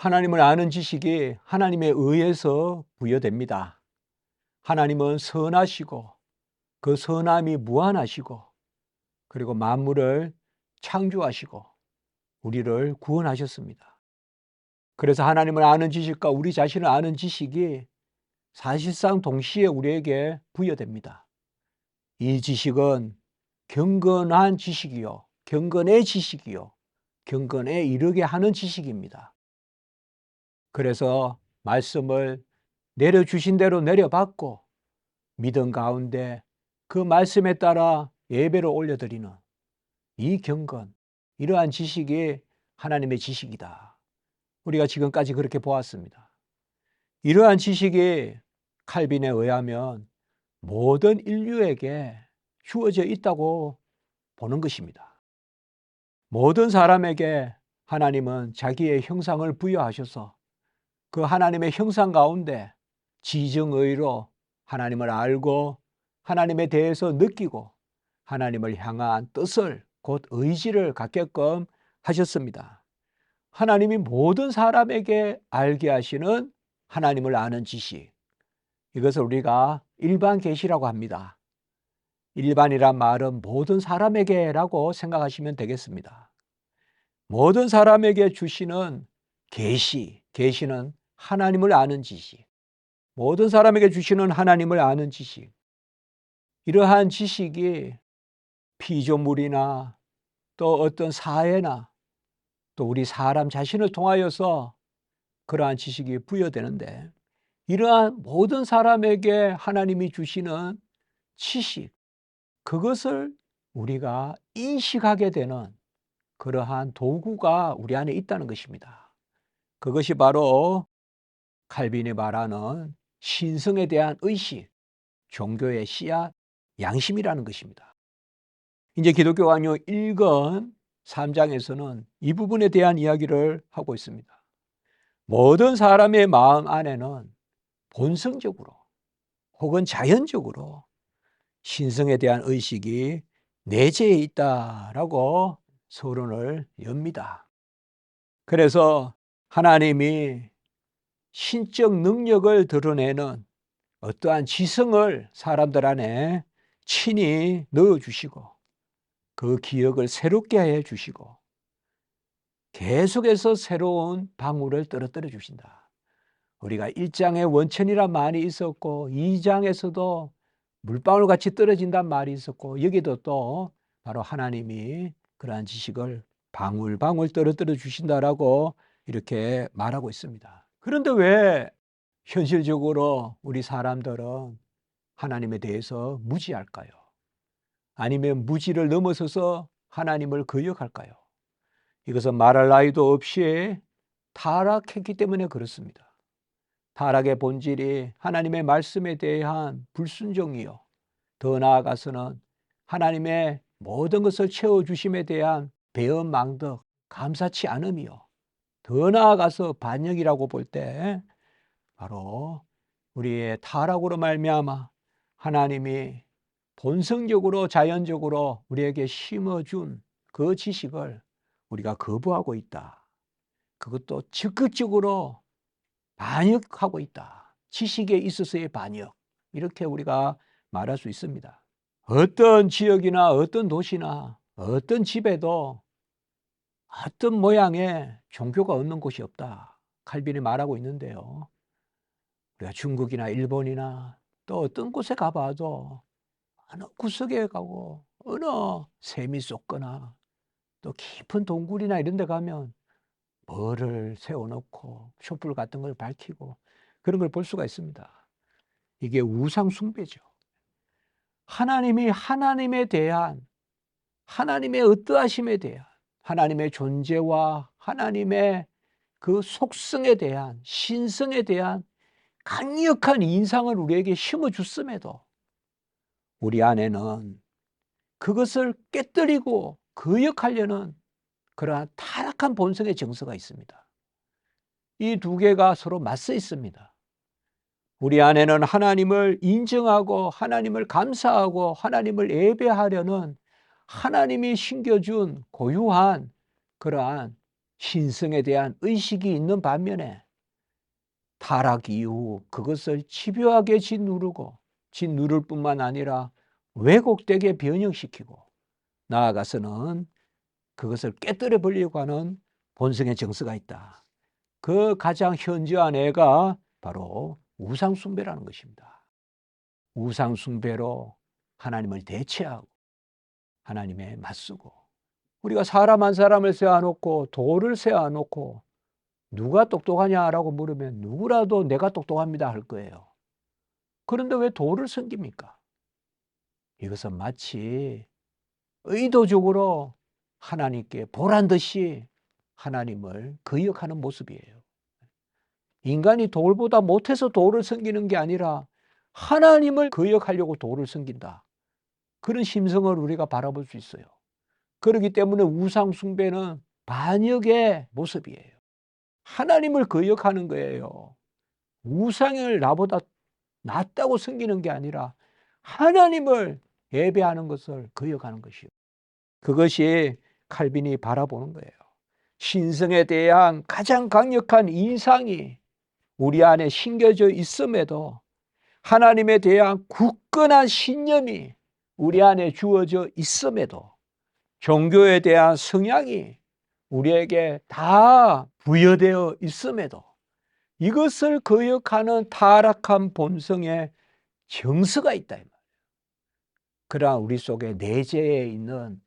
하나님을 아는 지식이 하나님에 의해서 부여됩니다. 하나님은 선하시고 그 선함이 무한하시고 그리고 만물을 창조하시고 우리를 구원하셨습니다. 그래서 하나님을 아는 지식과 우리 자신을 아는 지식이 사실상 동시에 우리에게 부여됩니다. 이 지식은 경건한 지식이요. 경건의 지식이요. 경건에 이르게 하는 지식입니다. 그래서 말씀을 내려주신 대로 내려받고 믿음 가운데 그 말씀에 따라 예배를 올려드리는 이 경건, 이러한 지식이 하나님의 지식이다. 우리가 지금까지 그렇게 보았습니다. 이러한 지식이 칼빈에 의하면 모든 인류에게 주어져 있다고 보는 것입니다. 모든 사람에게 하나님은 자기의 형상을 부여하셔서 그 하나님의 형상 가운데 지정의로 하나님을 알고 하나님에 대해서 느끼고 하나님을 향한 뜻을 곧 의지를 갖게끔 하셨습니다. 하나님이 모든 사람에게 알게 하시는 하나님을 아는 지식. 이것을 우리가 일반 계시라고 합니다. 일반이란 말은 모든 사람에게라고 생각하시면 되겠습니다. 모든 사람에게 주시는 계시, 계시는 하나님을 아는 지식. 모든 사람에게 주시는 하나님을 아는 지식. 이러한 지식이 피조물이나 또 어떤 사회나 또 우리 사람 자신을 통하여서 그러한 지식이 부여되는데 이러한 모든 사람에게 하나님이 주시는 지식, 그것을 우리가 인식하게 되는 그러한 도구가 우리 안에 있다는 것입니다. 그것이 바로 칼빈이 말하는 신성에 대한 의식, 종교의 씨앗, 양심이라는 것입니다. 이제 기독교 강요 1권 3장에서는 이 부분에 대한 이야기를 하고 있습니다. 모든 사람의 마음 안에는 본성적으로 혹은 자연적으로 신성에 대한 의식이 내재해 있다라고 서론을 엽니다. 그래서 하나님이 신적 능력을 드러내는 어떠한 지성을 사람들 안에 친히 넣어 주시고 그 기억을 새롭게 해 주시고 계속해서 새로운 방울을 떨어뜨려 주신다. 우리가 1장에 원천이란 말이 있었고 2장에서도 물방울 같이 떨어진단 말이 있었고 여기도 또 바로 하나님이 그러한 지식을 방울방울 떨어뜨려 주신다라고 이렇게 말하고 있습니다. 그런데 왜 현실적으로 우리 사람들은 하나님에 대해서 무지할까요? 아니면 무지를 넘어서서 하나님을 거역할까요? 이것은 말할 나위도 없이 타락했기 때문에 그렇습니다. 타락의 본질이 하나님의 말씀에 대한 불순종이요. 더 나아가서는 하나님의 모든 것을 채워주심에 대한 배은망덕, 감사치 않음이요. 더 나아가서 반역이라고 볼 때 바로 우리의 타락으로 말미암아 하나님이 본성적으로 자연적으로 우리에게 심어준 그 지식을 우리가 거부하고 있다. 그것도 적극적으로 반역하고 있다. 지식에 있어서의 반역. 이렇게 우리가 말할 수 있습니다. 어떤 지역이나 어떤 도시나 어떤 집에도 어떤 모양의 종교가 없는 곳이 없다. 칼빈이 말하고 있는데요. 우리가 중국이나 일본이나 또 어떤 곳에 가봐도 어느 구석에 가고 어느 샘이 쏟거나 또 깊은 동굴이나 이런 데 가면 벌을 세워놓고 촛불 같은 걸 밝히고 그런 걸 볼 수가 있습니다. 이게 우상 숭배죠. 하나님이 하나님에 대한 하나님의 어떠하심에 대한 하나님의 존재와 하나님의 그 속성에 대한 신성에 대한 강력한 인상을 우리에게 심어 줬음에도 우리 안에는 그것을 깨뜨리고 거역하려는 그러한 타락한 본성의 정서가 있습니다. 이 두 개가 서로 맞서 있습니다. 우리 안에는 하나님을 인정하고 하나님을 감사하고 하나님을 예배하려는 하나님이 신겨준 고유한 그러한 신성에 대한 의식이 있는 반면에 타락 이후 그것을 집요하게 짓누르고 짓누를 뿐만 아니라 왜곡되게 변형시키고 나아가서는 그것을 깨뜨려 버리려고 하는 본성의 정서가 있다. 그 가장 현저한 애가 바로 우상숭배라는 것입니다. 우상숭배로 하나님을 대체하고 하나님에 맞서고 우리가 사람 한 사람을 세워놓고 돌을 세워놓고 누가 똑똑하냐라고 물으면 누구라도 내가 똑똑합니다 할 거예요. 그런데 왜 돌을 섬깁니까? 이것은 마치 의도적으로 하나님께 보란 듯이 하나님을 거역하는 모습이에요. 인간이 돌보다 못해서 돌을 섬기는 게 아니라 하나님을 거역하려고 돌을 섬긴다. 그런 심성을 우리가 바라볼 수 있어요. 그렇기 때문에 우상 숭배는 반역의 모습이에요. 하나님을 거역하는 거예요. 우상을 나보다 낫다고 섬기는 게 아니라 하나님을 예배하는 것을 거역하는 것이요. 그것이 칼빈이 바라보는 거예요. 신성에 대한 가장 강력한 인상이 우리 안에 심겨져 있음에도 하나님에 대한 굳건한 신념이 우리 안에 주어져 있음에도 종교에 대한 성향이 우리에게 다 부여되어 있음에도 이것을 거역하는 타락한 본성의 정서가 있다. 그러나 우리 속에 내재해 있는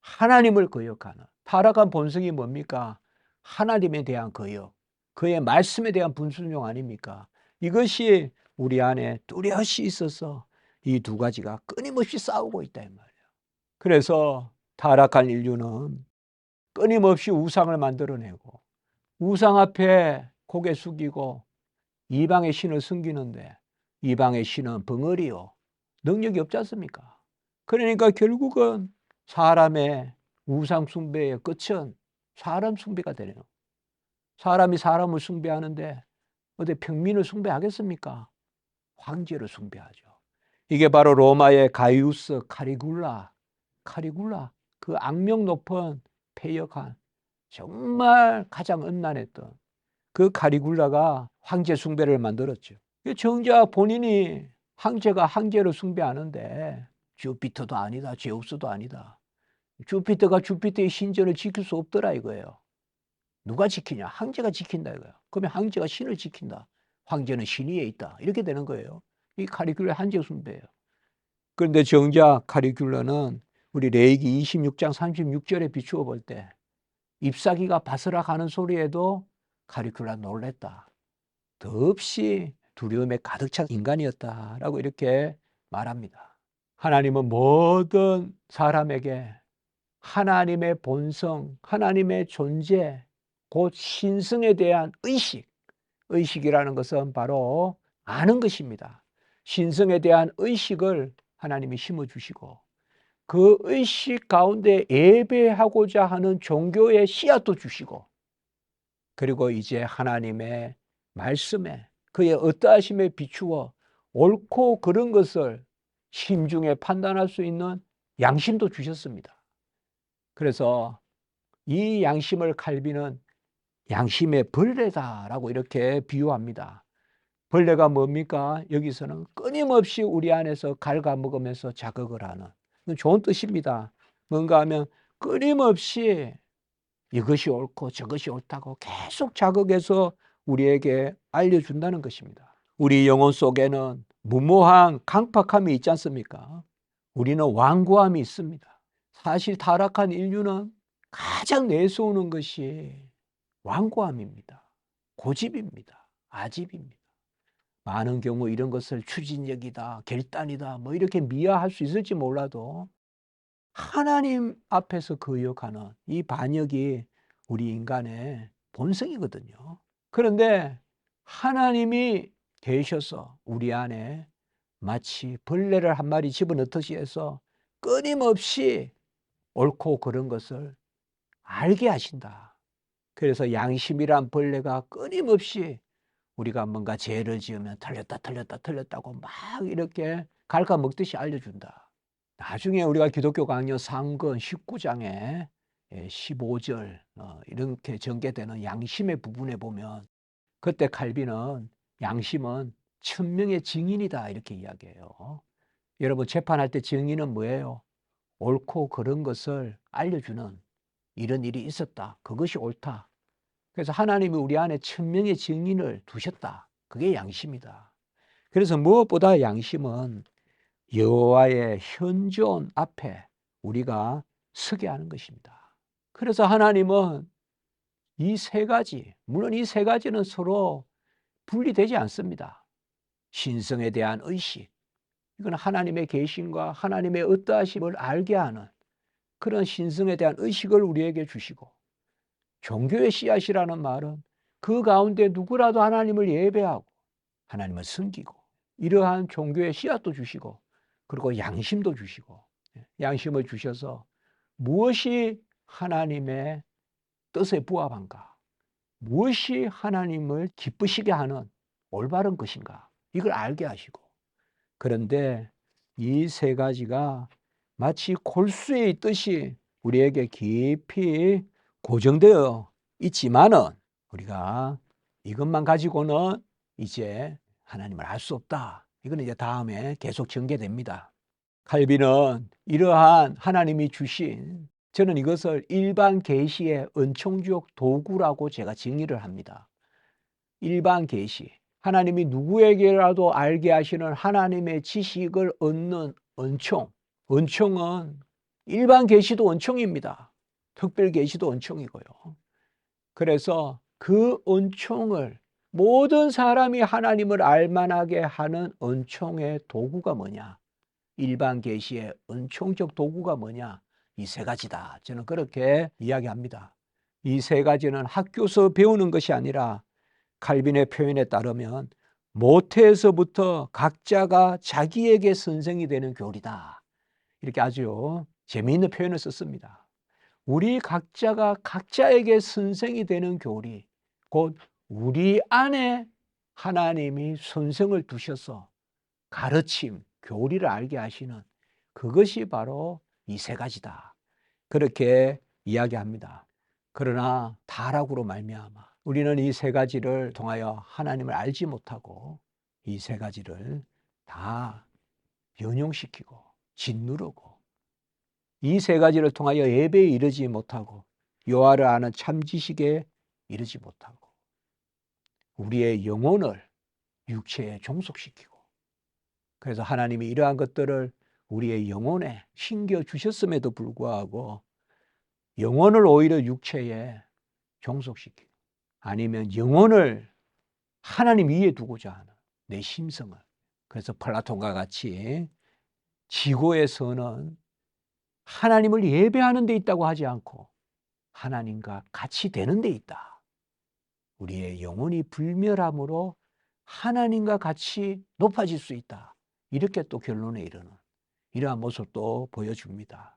하나님을 거역하는 타락한 본성이 뭡니까? 하나님에 대한 거역, 그의 말씀에 대한 분순종 아닙니까? 이것이 우리 안에 뚜렷이 있어서 이 두 가지가 끊임없이 싸우고 있다 이 말이에요. 그래서 타락한 인류는 끊임없이 우상을 만들어내고 우상 앞에 고개 숙이고 이방의 신을 숨기는데 이방의 신은 벙어리요 능력이 없지 않습니까? 그러니까 결국은 사람의 우상 숭배의 끝은 사람 숭배가 되네요. 사람이 사람을 숭배하는데 어디 평민을 숭배하겠습니까? 황제를 숭배하죠. 이게 바로 로마의 가이우스 카리굴라, 카리굴라 그 악명 높은 폐역한 정말 가장 음란했던 그 카리굴라가 황제 숭배를 만들었죠. 정작 본인이 황제가 황제를 숭배하는데 주피터도 아니다, 제우스도 아니다. 주피터가 주피터의 신전을 지킬 수 없더라 이거예요. 누가 지키냐? 황제가 지킨다 이거야. 그러면 황제가 신을 지킨다. 황제는 신 위에 있다. 이렇게 되는 거예요. 이 카리큘라 한제 숭배예요. 그런데 정작 카리큘라는 우리 레이기 26장 36절에 비추어 볼 때 잎사귀가 바스락하는 소리에도 카리큘라 놀랬다. 더없이 두려움에 가득 찬 인간이었다라고 이렇게 말합니다. 하나님은 모든 사람에게 하나님의 본성, 하나님의 존재, 곧 신성에 대한 의식, 의식이라는 것은 바로 아는 것입니다. 신성에 대한 의식을 하나님이 심어주시고 그 의식 가운데 예배하고자 하는 종교의 씨앗도 주시고 그리고 이제 하나님의 말씀에 그의 어떠하심에 비추어 옳고 그른 것을 심중에 판단할 수 있는 양심도 주셨습니다. 그래서 이 양심을 칼빈은 양심의 벌레다라고 이렇게 비유합니다. 벌레가 뭡니까? 여기서는 끊임없이 우리 안에서 갉아먹으면서 자극을 하는 좋은 뜻입니다. 뭔가 하면 끊임없이 이것이 옳고 저것이 옳다고 계속 자극해서 우리에게 알려준다는 것입니다. 우리 영혼 속에는 무모한 강팍함이 있지 않습니까? 우리는 완고함이 있습니다. 사실 타락한 인류는 가장 내세우는 것이 완고함입니다. 고집입니다. 아집입니다. 많은 경우 이런 것을 추진력이다, 결단이다, 뭐 이렇게 미화할 수 있을지 몰라도 하나님 앞에서 거역하는 이 반역이 우리 인간의 본성이거든요. 그런데 하나님이 계셔서 우리 안에 마치 벌레를 한 마리 집어넣듯이 해서 끊임없이 옳고 그런 것을 알게 하신다. 그래서 양심이란 벌레가 끊임없이 우리가 뭔가 죄를 지으면 틀렸다 틀렸다 틀렸다고 막 이렇게 갉아먹듯이 알려준다. 나중에 우리가 기독교 강연 3권 19장에 15절 어, 이렇게 전개되는 양심의 부분에 보면 그때 칼빈은 양심은 천명의 증인이다 이렇게 이야기해요. 여러분 재판할 때 증인은 뭐예요? 옳고 그런 것을 알려주는 이런 일이 있었다. 그것이 옳다. 그래서 하나님이 우리 안에 천명의 증인을 두셨다. 그게 양심이다. 그래서 무엇보다 양심은 여호와의 현존 앞에 우리가 서게 하는 것입니다. 그래서 하나님은 이 세 가지, 물론 이 세 가지는 서로 분리되지 않습니다. 신성에 대한 의식, 이건 하나님의 계신과 하나님의 어떠하심을 알게 하는 그런 신성에 대한 의식을 우리에게 주시고 종교의 씨앗이라는 말은 그 가운데 누구라도 하나님을 예배하고 하나님을 섬기고 이러한 종교의 씨앗도 주시고 그리고 양심도 주시고 예, 양심을 주셔서 무엇이 하나님의 뜻에 부합한가? 무엇이 하나님을 기쁘시게 하는 올바른 것인가? 이걸 알게 하시고 그런데 이 세 가지가 마치 골수에 있듯이 우리에게 깊이 고정되어 있지만은 우리가 이것만 가지고는 이제 하나님을 알 수 없다. 이거는 이제 다음에 계속 전개됩니다. 칼빈은 이러한 하나님이 주신 저는 이것을 일반 계시의 은총적 도구라고 제가 정의를 합니다. 일반 계시. 하나님이 누구에게라도 알게 하시는 하나님의 지식을 얻는 은총. 은총은 일반 계시도 은총입니다. 특별 계시도 은총이고요. 그래서 그 은총을 모든 사람이 하나님을 알만하게 하는 은총의 도구가 뭐냐? 일반 계시의 은총적 도구가 뭐냐? 이 세 가지다. 저는 그렇게 이야기합니다. 이 세 가지는 학교에서 배우는 것이 아니라 칼빈의 표현에 따르면 모태에서부터 각자가 자기에게 선생이 되는 교리다. 이렇게 아주 재미있는 표현을 썼습니다. 우리 각자가 각자에게 선생이 되는 교리, 곧 우리 안에 하나님이 선생을 두셔서 가르침, 교리를 알게 하시는 그것이 바로 이 세 가지다. 그렇게 이야기합니다. 그러나 다락으로 말미암아 우리는 이 세 가지를 통하여 하나님을 알지 못하고 이 세 가지를 다 변용시키고 짓누르고 이 세 가지를 통하여 예배에 이르지 못하고 요하를 아는 참 지식에 이르지 못하고 우리의 영혼을 육체에 종속시키고 그래서 하나님이 이러한 것들을 우리의 영혼에 신겨 주셨음에도 불구하고 영혼을 오히려 육체에 종속시키고 아니면 영혼을 하나님 위에 두고자 하는 내 심성을. 그래서 플라톤과 같이 지구에서는 하나님을 예배하는 데 있다고 하지 않고 하나님과 같이 되는 데 있다. 우리의 영혼이 불멸함으로 하나님과 같이 높아질 수 있다. 이렇게 또 결론에 이르는 이러한 모습도 보여줍니다.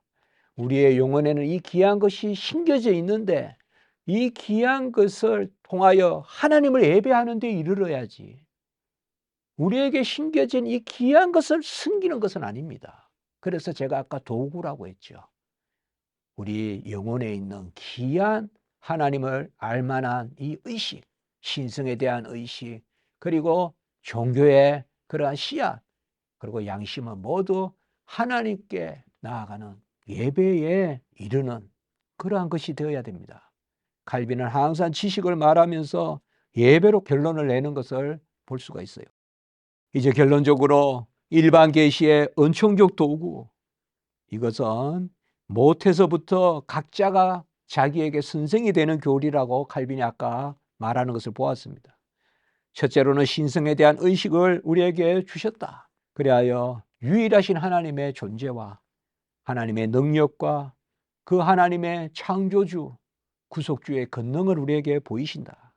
우리의 영혼에는 이 귀한 것이 심겨져 있는데 이 귀한 것을 통하여 하나님을 예배하는 데 이르러야지. 우리에게 심겨진 이 귀한 것을 숨기는 것은 아닙니다. 그래서 제가 아까 도구라고 했죠. 우리 영혼에 있는 귀한 하나님을 알만한 이 의식, 신성에 대한 의식, 그리고 종교의 그러한 씨앗, 그리고 양심은 모두 하나님께 나아가는 예배에 이르는 그러한 것이 되어야 됩니다. 칼빈은 항상 지식을 말하면서 예배로 결론을 내는 것을 볼 수가 있어요. 이제 결론적으로 일반 계시의 은총적 도구 이것은 못해서부터 각자가 자기에게 선생이 되는 교리라고 칼빈이 아까 말하는 것을 보았습니다. 첫째로는 신성에 대한 의식을 우리에게 주셨다. 그리하여 유일하신 하나님의 존재와 하나님의 능력과 그 하나님의 창조주 구속주의 권능을 우리에게 보이신다.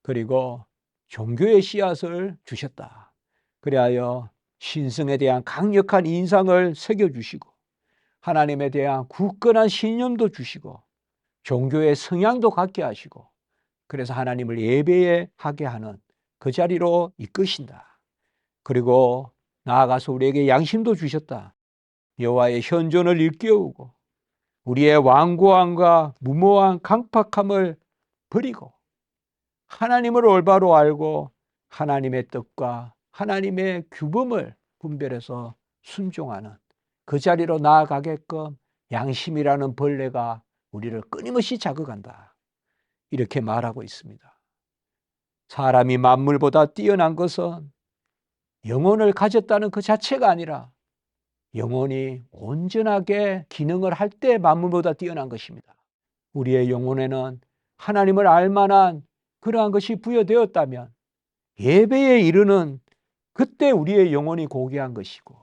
그리고 종교의 씨앗을 주셨다. 그리하여 신성에 대한 강력한 인상을 새겨주시고 하나님에 대한 굳건한 신념도 주시고 종교의 성향도 갖게 하시고 그래서 하나님을 예배에 하게 하는 그 자리로 이끄신다. 그리고 나아가서 우리에게 양심도 주셨다. 여호와의 현존을 일깨우고 우리의 완고함과 무모한 강팍함을 버리고 하나님을 올바로 알고 하나님의 뜻과 하나님의 규범을 분별해서 순종하는 그 자리로 나아가게끔 양심이라는 벌레가 우리를 끊임없이 자극한다. 이렇게 말하고 있습니다. 사람이 만물보다 뛰어난 것은 영혼을 가졌다는 그 자체가 아니라 영혼이 온전하게 기능을 할 때 만물보다 뛰어난 것입니다. 우리의 영혼에는 하나님을 알 만한 그러한 것이 부여되었다면 예배에 이르는 그때 우리의 영혼이 고귀한 것이고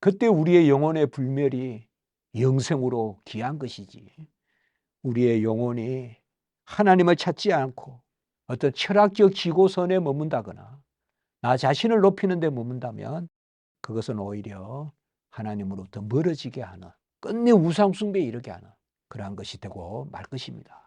그때 우리의 영혼의 불멸이 영생으로 귀한 것이지. 우리의 영혼이 하나님을 찾지 않고 어떤 철학적 지고선에 머문다거나 나 자신을 높이는 데 머문다면 그것은 오히려 하나님으로부터 멀어지게 하는 끝내 우상숭배에 이르게 하는 그러한 것이 되고 말 것입니다.